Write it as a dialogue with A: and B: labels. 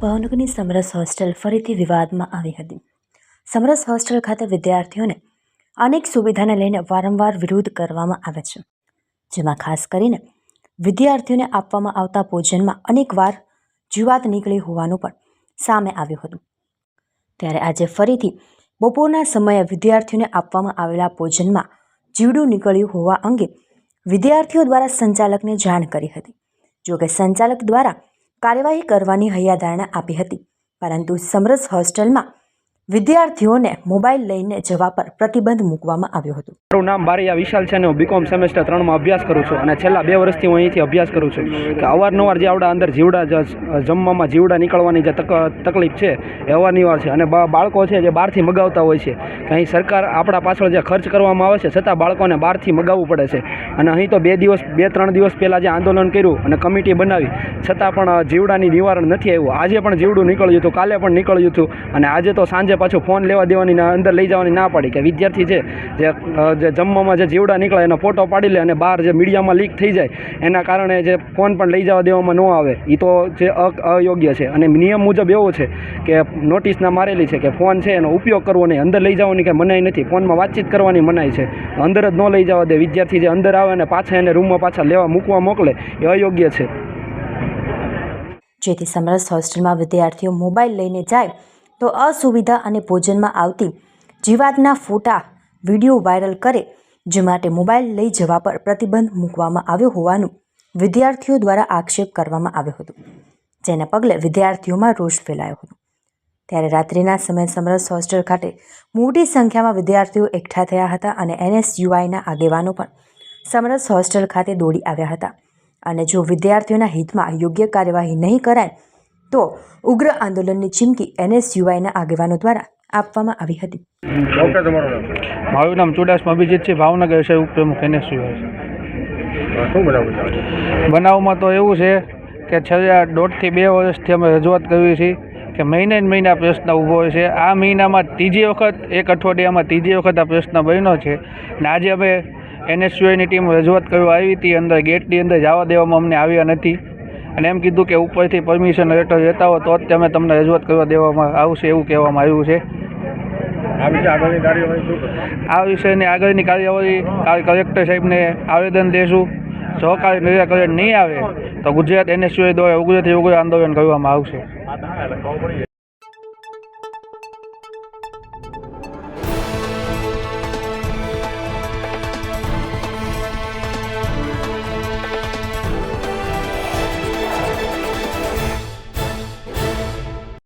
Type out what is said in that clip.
A: ભાવનગરની સમરસ હોસ્ટેલ ફરીથી વિવાદમાં આવી હતી. સમરસ હોસ્ટેલ ખાતે વિદ્યાર્થીઓને અનેક સુવિધાને લઈને વારંવાર વિરોધ કરવામાં આવે છે. જેમાં ખાસ કરીને વિદ્યાર્થીઓને આપવામાં આવતા ભોજનમાં અનેકવાર જીવાત નીકળી હોવાનું પણ સામે આવ્યું હતું. ત્યારે આજે ફરીથી બપોરના સમયે વિદ્યાર્થીઓને આપવામાં આવેલા ભોજનમાં જીવડું નીકળ્યું હોવા અંગે વિદ્યાર્થીઓ દ્વારા સંચાલકને જાણ કરી હતી. જોકે સંચાલક દ્વારા કાર્યવાહી કરવાની હૈયાધારણા આપી હતી, પરંતુ સમરસ હોસ્ટેલમાં વિદ્યાર્થીઓને મોબાઈલ લઈને જવા પર પ્રતિબંધ મૂકવામાં આવ્યો હતો.
B: મારું નામ બારિયા વિશાલ છે અને હું બીકોમ સેમેસ્ટર ત્રણમાં અભ્યાસ કરું છું અને છેલ્લા બે વર્ષથી હું અહીંથી અભ્યાસ કરું છું. કે અવારનવાર જે આવડા અંદર જીવડા જમવામાં જીવડા નીકળવાની જે તક, તકલીફ છે એ અવારનવાર છે. અને બાળકો છે જે બહારથી મગાવતા હોય છે. કે અહીં સરકાર આપણા પાછળ જે ખર્ચ કરવામાં આવે છે, છતાં બાળકોને બહારથી મગાવવું પડે છે. અને અહીં તો બે દિવસ, બે, ત્રણ દિવસ પહેલાં જે આંદોલન કર્યું અને કમિટી બનાવી, છતાં પણ જીવડાની નિવારણ નથી આવ્યું. આજે પણ જીવડું નીકળ્યું હતું, કાલે પણ નીકળ્યું હતું. અને આજે તો સાંજે પાછું ફોન લેવા દેવાની અંદર લઈ જવાની ના પાડી કે વિદ્યાર્થી છે, જે જમવામાં જે જીવડા નીકળે એનો ફોટો પાડી લે અને બહાર જે મીડિયામાં લીક થઈ જાય, એના કારણે જે ફોન પણ લઈ જવા દેવામાં ન આવે એ તો જે અયોગ્ય છે. અને નિયમ મુજબ એવો છે કે નોટિસના મારેલી છે કે ફોન છે એનો ઉપયોગ કરવો નહીં, અંદર લઈ જવાની કંઈ મનાઈ નથી ફોનમાં વાતચીત કરવાની મનાઈ છે. અંદર જ ન લઈ જવા દે, વિદ્યાર્થી જે અંદર આવે અને પાછા એને રૂમમાં પાછા લેવા મૂકવા મોકલે, એ અયોગ્ય છે.
A: જેથી સમરસ હોસ્ટેલમાં વિદ્યાર્થીઓ મોબાઈલ લઈને જાય તો અસુવિધા અને ભોજનમાં આવતી જીવાતના ફોટા વીડિયો વાયરલ કરે, જે માટે મોબાઈલ લઈ જવા પર પ્રતિબંધ મૂકવામાં આવ્યો હોવાનું વિદ્યાર્થીઓ દ્વારા આક્ષેપ કરવામાં આવ્યો હતો, જેના પગલે વિદ્યાર્થીઓમાં રોષ ફેલાયો હતો. ત્યારે રાત્રિના સમયે સમરસ હોસ્ટેલ ખાતે મોટી સંખ્યામાં વિદ્યાર્થીઓ એકઠા થયા હતા અને એનએસયુઆઈના આગેવાનો પણ સમરસ હોસ્ટેલ ખાતે દોડી આવ્યા હતા. અને જો વિદ્યાર્થીઓના હિતમાં યોગ્ય કાર્યવાહી નહીં કરાય તો ઉગ્ર આંદોલનની ચીમકી એનએસયુઆઈના આગેવાનો દ્વારા આપવામાં આવી હતી.
C: ડૉક્ટર તમારું નામ?
D: મારું નામ ચુડાસમા અભિજીત છે ભાવનગર છે ઉપપ્રમુખ એનએસ છે.
C: અ, શું બનાવ બતાવે
D: બનાવમાં તો એવું છે કે છેલ્લા દોઢથી બે વર્ષથી અમે રજૂઆત કરવી છે કે મહિને ને મહિને આ પ્રશ્ન ઊભો હોય છે. આ મહિનામાં ત્રીજી વખત એક અઠવાડિયામાં ત્રીજી વખત આ પ્રશ્ન બન્યો છે ને આજે અમે એનએસયુઆઈની ટીમ રજૂઆત કરવા આવી હતી. અંદર ગેટની અંદર જવા દેવામાં અમને આવ્યા નથી. અને એમ કીધું કે ઉપરથી પરમિશન લેટર લેતા હો તો જ તમે તમને રજૂઆત કરવા દેવામાં આવશે એવું કહેવામાં આવ્યું છે.
C: આ
D: વિષયની આગળની કાર્યવાહી કાલ કલેક્ટર સાહેબને આવેદન દેશું. જો નિરાકરણ નહીં આવે તો ગુજરાત એનએસયુઆઈ દ્વારા ઉગ્રથી ઉગ્ર આંદોલન કરવામાં આવશે.